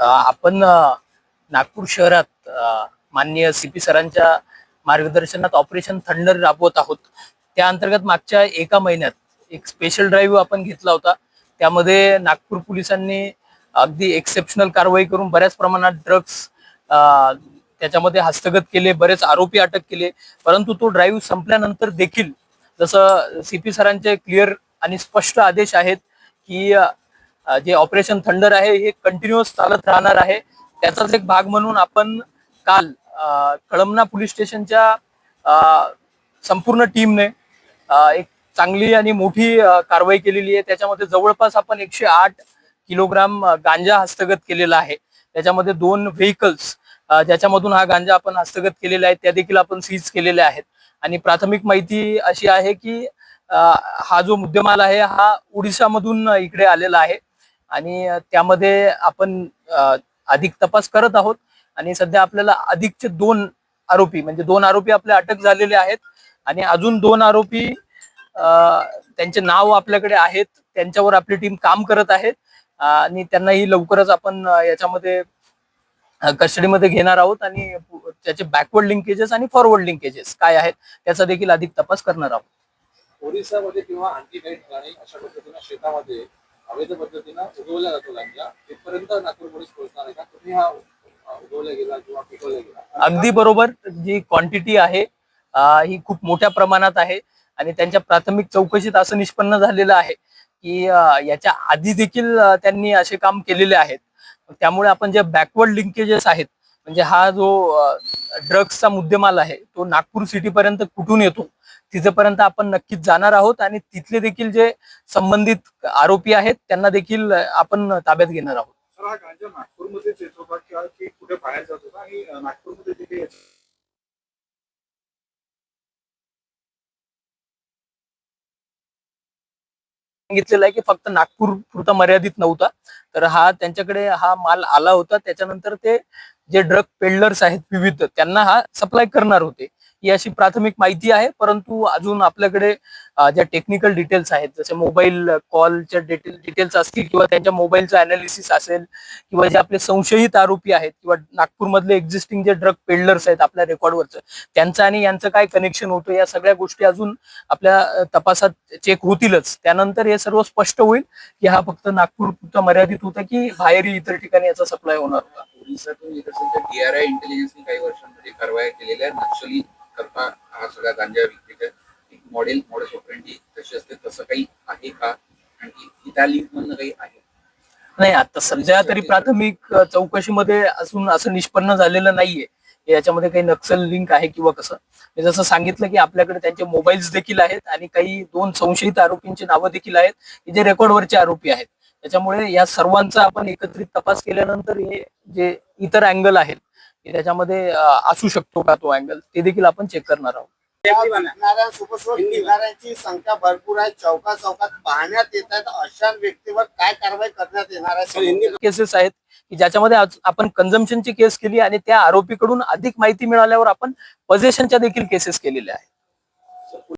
आपण नागपूर शहरात माननीय सी पी सरांच्या मार्गदर्शनात ऑपरेशन थंडर राबवत आहोत. त्या अंतर्गत मागच्या एका महिन्यात एक स्पेशल ड्राईव्ह आपण घेतला होता. त्यामध्ये नागपूर पोलिसांनी अगदी एक्सेप्शनल कारवाई करून बऱ्याच प्रमाणात ड्रग्स त्याच्यामध्ये हस्तगत केले बरेच आरोपी अटक केले. परंतु तो ड्राईव्ह संपल्यानंतर देखील जसं सीपी सरांचे क्लिअर आणि स्पष्ट आदेश आहेत की जे ऑपरेशन थंडर आहे हे कंटिन्युअस चालत राहणार आहे. त्याचाच एक भाग म्हणून आपण काल कळमना पोलीस स्टेशनच्या संपूर्ण टीमने एक चांगली आणि मोठी कारवाई केलेली आहे. त्याच्यामध्ये जवळपास आपण एकशे आठ किलोग्राम गांजा हस्तगत केलेला आहे. त्याच्यामध्ये दोन व्हेकल्स ज्याच्यामधून हा गांजा आपण हस्तगत केलेला आहे त्या देखील आपण सीज केलेल्या आहेत. आणि प्राथमिक माहिती अशी आहे की हा जो मुद्देमाल आहे हा ओडिशामधून इकडे आलेला आहे. आणि त्यामध्ये आपण अधिक तपास करत आहोत. आणि सध्या आपल्याला अधिकचे दोन आरोपी म्हणजे दोन आरोपी आपले अटक झालेले आहेत. आणि अजून दोन आरोपी अ, त्यांचे नाव आपल्याकडे आहेत. त्यांच्यावर आपली टीम काम करत आहे. आणि त्यांनाही लवकरच आपण याच्यामध्ये कस्टडीमध्ये घेणार आहोत आणि त्याचे बॅकवर्ड लिंकेजेस आणि फॉरवर्ड लिंकेजेस काय आहेत त्याचा देखील अधिक तपास करणार आहोत. ओरिसामध्ये किंवा आणखी काही ठिकाणी अशा पद्धतीनं शेतामध्ये अवैध पद्धतीनं उगवला जातो गांजा तिथपर्यंत नागपूर पोलीस पोहोचणार आहे का? तुम्ही हा उगवला गेला किंवा पिकवला गेला? अगदी बरोबर जी क्वांटिटी आहे ही खूप मोठ्या प्रमाणात आहे आणि त्यांच्या प्राथमिक चौकशीत असं निष्पन्न झालेलं आहे की याच्या आधी देखील त्यांनी असे काम केलेले आहेत. त्यामुळे आपण जे बॅकवर्ड लिंकेजेस आहेत म्हणजे हा जो ड्रग्सचा मुद्देमाल आहे तो नागपूर सिटीपर्यंत कुठून येतो तिथेपर्यंत आपण नक्कीच जाणार आहोत आणि तिथले देखील जे संबंधित आरोपी आहेत त्यांना देखील आपण ताब्यात घेणार आहोत. सांगितलेलं आहे की फक्त नागपूर पुरता मर्यादित नव्हता. तर हा त्यांच्याकडे हा माल आला होता. त्याच्यानंतर ते जे ड्रग पेडलर्स आहेत विविध त्यांना हा सप्लाय करणार होते. ही अशी प्राथमिक माहिती आहे परंतु अजून आपल्याकडे ज्या टेक्निकल डिटेल्स आहेत जसे मोबाईल कॉलच्या डिटेल डिटेल्स असतील किंवा त्यांच्या मोबाईलचं अनालिसिस असेल किंवा जे आपले संशयित आरोपी आहेत किंवा नागपूरमधले एक्झिस्टिंग जे ड्रग पेडलर्स आहेत आपल्या रेकॉर्डवरचं त्यांचं आणि यांचं काय कनेक्शन होतं या सगळ्या गोष्टी अजून आपल्या तपासात चेक होतीलच. त्यानंतर हे सर्व स्पष्ट होईल की हा फक्त नागपूर मर्यादित होता की बाहेरही इतर ठिकाणी याचा सप्लाय होणार होता. पोलिसातून येत असेल तर डीआरआय इंटेलिजन्सने काही वर्षांमध्ये कारवाया केलेल्या नक्षली करता हा सगळा गांजा विक्रेता एक मॉडेल मॉडेल ऑपरेंटी कशी असते तसं काही आहे का? आणि त्या लिंक मधनं काही आहे? नाही आता सध्या तरी प्राथमिक चौकशीमध्ये अजून असं निष्पन्न झालेलं नाहीये. याच्यामध्ये काही नक्सल लिंक आहे किंवा कसं? मी जसं सांगितलं की आपल्याकडे त्यांचे मोबाईल्स देखील आहेत आणि काही दोन संशयित आरोपींची नावं देखील आहेत की जे रेकॉर्डवरचे आरोपी आहेत. त्याच्यामुळे या सर्वांचा आपण एकत्रित तपास केल्यानंतर हे जे इतर अँगल आहेत की त्याच्यामध्ये असू शकतो का तो अँगल ते देखील आपण चेक करणार आहोत. फिरणाऱ्यांची संख्या भरपूर आहे. चौका चौकात पाहण्यात येत आहेत. अशा व्यक्तीवर काय कारवाई करण्यात येणार आहे? केसेस आहेत की ज्याच्यामध्ये आज आपण कन्झम्पशनची केस केली आणि त्या आरोपीकडून अधिक माहिती मिळाल्यावर आपण पजेशनच्या देखील केसेस केलेल्या आहेत.